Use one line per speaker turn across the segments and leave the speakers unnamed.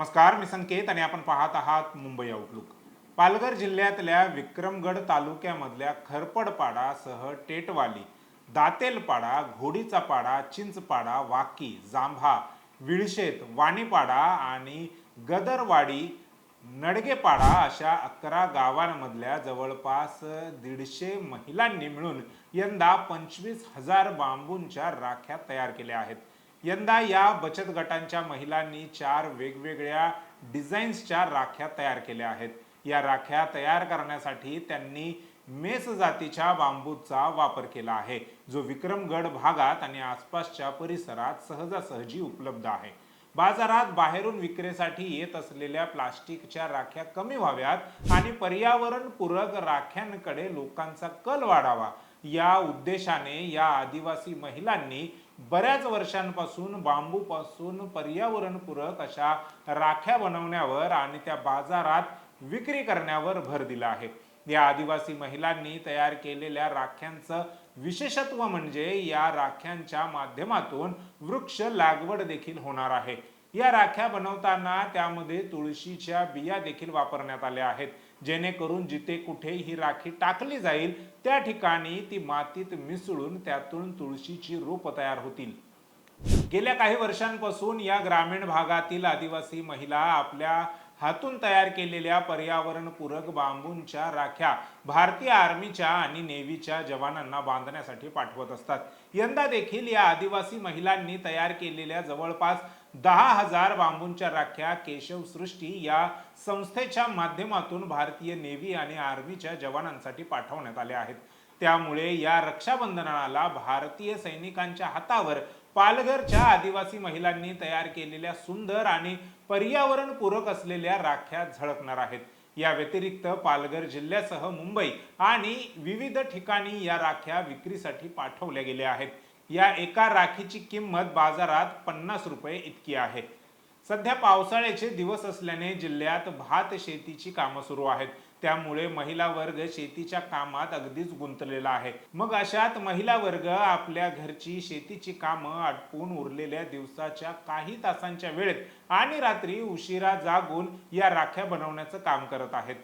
नमस्कार मी संकेत आणि आपण पाहत आहात मुंबई आउटलुक पालघर जिल्ह्यातल्या विक्रमगड तालुक्यामधल्या खरपडपाडासह टेटवाली दातेलपाडा घोडीचा पाडा चिंचपाडा वाकी जांभा विळशेत वाणीपाडा आणि गदरवाडी नडगेपाडा अशा अकरा गावांमधल्या जवळपास दीडशे महिलांनी मिळून यंदा पंचवीस हजार बांबूंच्या राख्या तयार केल्या आहेत. यंदा या बचत गटांच्या महिलांनी चार वेगवेगळ्या डिझाईन्सच्या राख्या तयार केल्या आहेत. या राख्या तयार करण्यासाठी त्यांनी मेस जातीच्या बांबूचा वापर केला आहे जो विक्रमगड भागात आणि आसपासच्या परिसरात सहजासहजी उपलब्ध आहे. बाजारात बाहेरून विक्रीसाठी येत असलेल्या प्लास्टिकच्या राख्या कमी व्हाव्यात आणि पर्यावरणपूरक राख्यांकडे लोकांचा कल वाढावा. या उद्देशाने या आदिवासी महिलांनी बऱ्याच वर्षांपासून बांबूपासून पर्यावरणपूरक अशा राख्या बनवण्यावर आणि त्या बाजारात विक्री करण्यावर भर दिला आहे. या आदिवासी महिलांनी तयार केलेल्या राख्यांचं विशेषत्व म्हणजे या राख्यांच्या माध्यमातून वृक्ष लागवड देखील होणार आहे. या राख्या बनवताना त्यामध्ये तुळशीच्या बिया देखील वापरण्यात आल्या आहेत. जेणेकरून जिथे कुठे ही राखी टाकली जाईल त्या ठिकाणी ती मातीत मिसळून त्यातून तुळशीची रोप तयार होतील. गेल्या काही वर्षांपासून या ग्रामीण भागातील आदिवासी महिला आपल्या हातून तयार केलेल्या पर्यावरणपूरक बांबूंच्या राख्या भारतीय आर्मीच्या आणि नेव्हीच्या जवानांना बांधण्यासाठी पाठवत असतात. यंदा देखील या आदिवासी महिलांनी तयार केलेल्या जवळपास दहा हजार बांबूंच्या राख्या केशव सृष्टी या संस्थेच्या माध्यमातून भारतीय नेव्ही आणि आर्मीच्या जवानांसाठी पाठवण्यात आल्या आहेत. त्यामुळे या रक्षाबंधनाला भारतीय सैनिकांच्या हातावर पालघरच्या आदिवासी महिलांनी तयार केलेल्या सुंदर आणि पर्यावरणपूरक असलेल्या राख्या झळकणार आहेत. या व्यतिरिक्त पालघर जिल्ह्यासह मुंबई आणि विविध ठिकाणी या राख्या विक्रीसाठी पाठवल्या गेल्या आहेत. या एका राखीची किंमत बाजारात पन्नास रुपये इतकी आहे. सध्या पावसाळ्याचे दिवस असल्याने जिल्ह्यात भात शेतीची कामं सुरू आहेत. त्यामुळे महिला वर्ग शेतीच्या कामात अगदीच गुंतलेला आहे. मग अशात महिला वर्ग आपल्या घरची शेतीची कामं आटपून उरलेल्या दिवसाच्या काही तासांच्या वेळेत आणि रात्री उशिरा जागून या राख्या बनवण्याचं काम करत आहेत.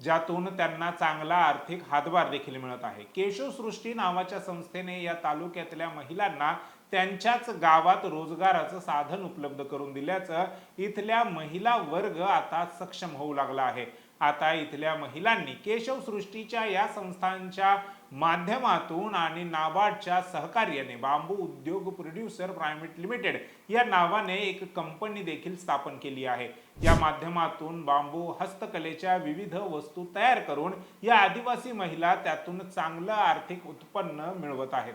ज्यातून त्यांना चांगला आर्थिक हातभार देखील मिळत आहे. केशव सृष्टी नावाच्या संस्थेने या तालुक्यातल्या महिलांना त्यांच्याच गावात रोजगाराचं साधन उपलब्ध करून दिल्याचं इथल्या महिला वर्ग आता सक्षम होऊ लागला आहे. आता इथल्या महिलांनी केशव सृष्टीच्या या संस्थांच्या माध्यमातून आणि नाबार्डच्या सहकार्याने बांबू उद्योग प्रोड्युसर प्रायव्हेट लिमिटेड या नावाने एक कंपनी देखील स्थापन केली आहे. या माध्यमातून बांबू हस्तकलेच्या विविध वस्तू तयार करून या आदिवासी महिला त्यातून चांगलं आर्थिक उत्पन्न मिळवत आहेत.